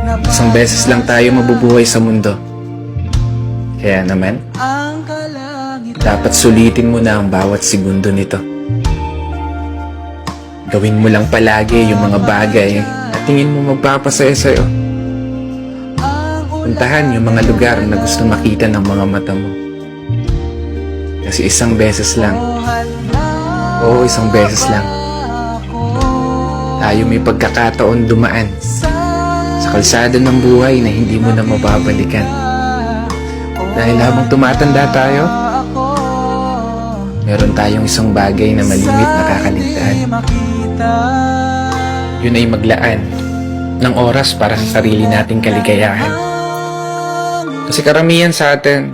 Isang beses lang tayo mabubuhay sa mundo. Kaya naman, dapat sulitin mo na ang bawat segundo nito. Gawin mo lang palagi yung mga bagay na tingin mo magpapasaya sa'yo. Puntahan yung mga lugar na gusto makita ng mga mata mo. Kasi isang beses lang, oo isang beses lang, tayo may pagkakataon dumaan kalsada ng buhay na hindi mo na mababalikan. Dahil habang tumatanda tayo, meron tayong isang bagay na malimit na kakaligtaan. Yun ay maglaan ng oras para sa sarili nating kaligayahan. Kasi karamihan sa atin,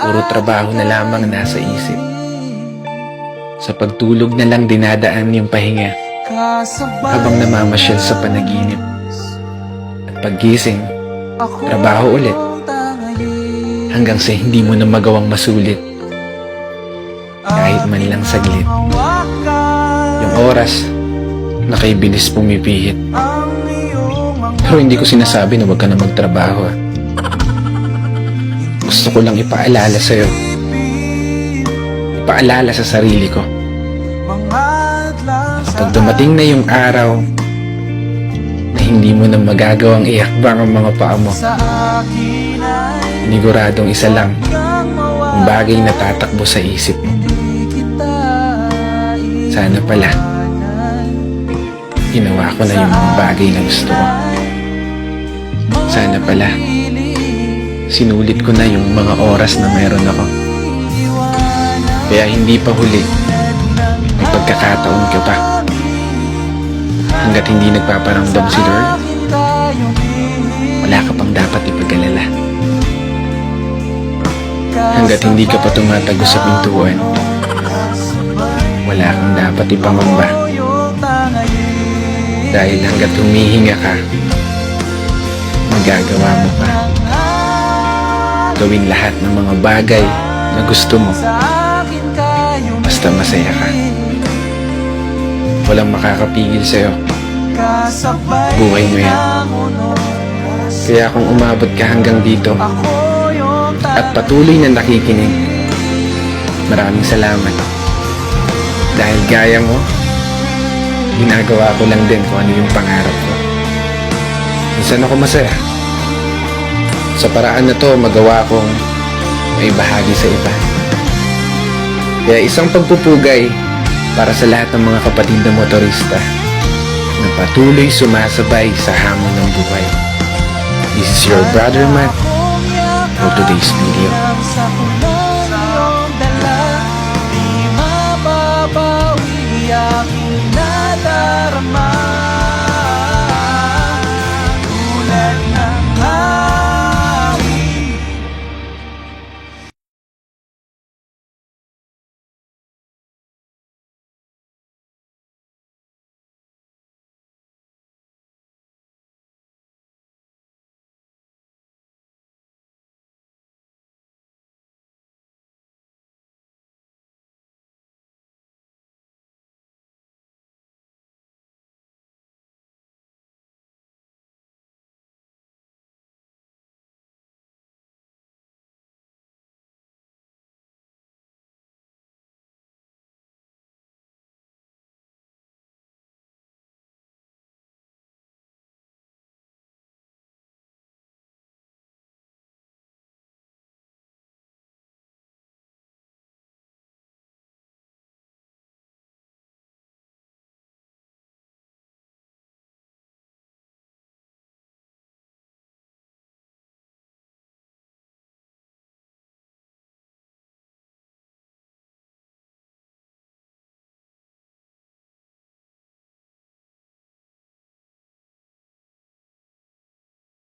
puro trabaho na lamang nasa isip. Sa pagtulog na lang dinadaan yung pahinga habang namamasyal sa panaginip. Paggising, trabaho ulit hanggang sa hindi mo na magawang masulit kahit man lang saglit. Yung oras na kay bilis pumipihit. Pero hindi ko sinasabi na huwag ka na magtrabaho. ah. Gusto ko lang ipaalala sa'yo. Ipaalala sa sarili ko. Kapag dumating na yung araw hindi mo na magagawang iakbang ang mga paa mo, Niguradong isa lang ang bagay na tatakbo sa isip mo. Sana pala, ginawa ko na yung mga bagay na gusto ko. Sana pala, sinulit ko na yung mga oras na meron ako. Kaya hindi pa huli, may pagkakataon ka pa. Hanggat hindi nagpaparamdam si Lord, wala ka pang dapat ipag-alala. Hanggat hindi ka pa tumatago sa pintuan, wala kang dapat ipangamba. Dahil hanggat humihinga ka, magagawa mo pa. Gawin lahat ng mga bagay na gusto mo, basta masaya ka. Walang makakapigil sa'yo. Buhay mo yan. Kaya kung umabot ka hanggang dito, at patuloy na nakikinig. Maraming salamat. Dahil gaya mo, ginagawa ko lang din kung ano yung pangarap ko. Minsan ako masaya. Sa paraan na to, magawa kong may bahagi sa iba. Kaya isang pagpupugay para sa lahat ng mga kapatid na motorista na patuloy sumasabay sa hamon ng buhay. This is your brother Matt for today's video.